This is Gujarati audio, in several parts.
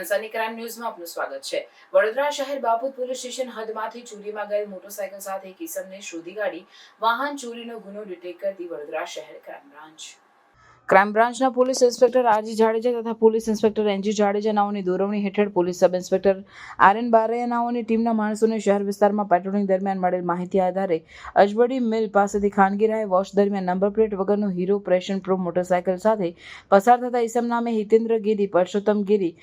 સનસની ક્રાઇમ ન્યૂઝમાં આપનું સ્વાગત છે. વડોદરા શહેર બાપુત પોલીસ સ્ટેશન હદમાંથી ચોરીમાં ગયેલ મોટરસાયકલ સાથે એક શોધી કાઢી વાહન ચોરીનો ગુનો ડિટેક્ટ કરતી વડોદરા શહેર ક્રાઇમ બ્રાન્ચ. ક્રાઇમ બ્રાન્ચના police inspector R G Jadeja તથા police inspector N G Jadeja નાઓની દોરવણી હેઠળ police sub inspector R N Baraiya નાઓની ટીમના માણસોને શહેર વિસ્તારમાં પેટ્રોલિંગ દરમિયાન મળેલ માહિતી આધારે અજબડી મિલ પાસેથી ખાનગી રાહે વોશ દરમિયાન નંબર પ્લેટ વગરનું હીરો પ્રેશન પ્રો મોટરસાયકલ સાથે પસાર થતા ઇસમ નામે હિતેન્દ્ર ગીરી પરસોત્તમ ગીરી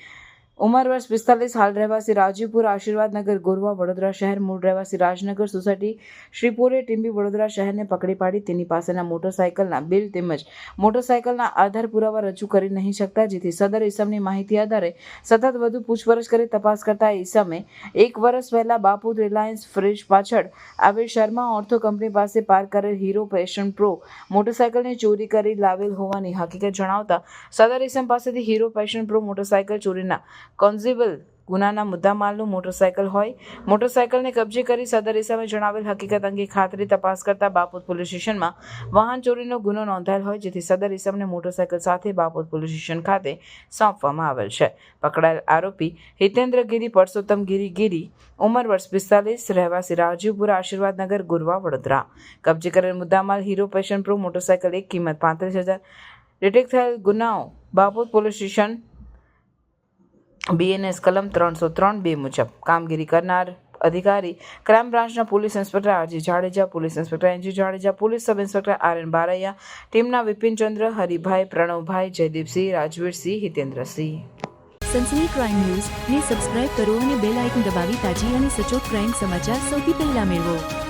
ઉંમર વર્ષ પિસ્તાલીસ, હાલ રહેવાસી રાજીપુર, આશીર્વાદનગર, ગોરવા, વડોદરા શહેર, મૂળ રહેવાસી રાજનગર, સોસાયટી, શ્રીપુરે, ટીમ્બી, વડોદરા શહેરને પકડી પાડી તેની પાસેના મોટરસાયકલના બિલ તેમજ મોટરસાયકલના આધાર પુરાવા રજૂ કરી નહીં શકતા, જેથી સદર ઇસમની માહિતી આધારે સતત વધુ પૂછપરછ કરી તપાસ કરતા ઇસમે એક વર્ષ પહેલા બાપુદ રિલાયન્સ ફ્રિજ પાછળ આવેલ શર્મા ઓર્થો કંપની પાસે પાર્ક કરેલ હીરો પેશન પ્રો મોટરસાયકલને ચોરી કરી લાવેલ હોવાની હકીકત જણાવતા સદર ઇસમ પાસેથી હીરો પેશન પ્રો મોટરસાયકલ ચોરીના કોન્ઝિબલ ગુનાના મુદ્દામાલનું મોટરસાયકલ હોય. મોટરસાયકલને કબજે કરી સદર ઇસામે જણાવેલ હકીકત અંગે ખાતરી તપાસ કરતા બાપોદ પોલીસ સ્ટેશનમાં વાહન ચોરીનો ગુનો નોંધાયેલ હોય, જેથી સદર ઇસમને મોટરસાયકલ સાથે બાપોદ પોલીસ સ્ટેશન ખાતે સોંપવામાં આવેલ છે. પકડાયેલ આરોપી હિતેન્દ્ર ગિરી, પરસોત્તમ ગિરી ગિરી, ઉંમર વર્ષ પિસ્તાલીસ, રહેવાસી રાજીવપુરા આશીર્વાદનગર, ગુરવા, વડોદરા. કબજે કરેલ મુદ્દામાલ હીરો પેશન પ્રો, મોટરસાયકલ એક, કિંમત પાંત્રીસ હજાર. ડિટેક્ટ થયેલ ગુનાઓ બાપોદ પોલીસ સ્ટેશન બીએનએસ કલમ ત્રણસો ત્રણ બે મુજબ. કામગીરી કરનાર અધિકારી, ક્રાઇમ બ્રાન્ચના police inspector RG Jadeja, police inspector NG Jadeja, police sub inspector R N Baraiya, ટીમના Vipinchandra Haribhai, Pranavbhai, Jaydeepsinh, Rajvirsinh, Hitendrasinh. Sansani crime news. ને સબસ્ક્રાઇબ કરો અને બેલ આઇકન દબાવી તાજી અને સચોટ ક્રાઇમ સમાચાર સૌથી પહેલા મેળવો.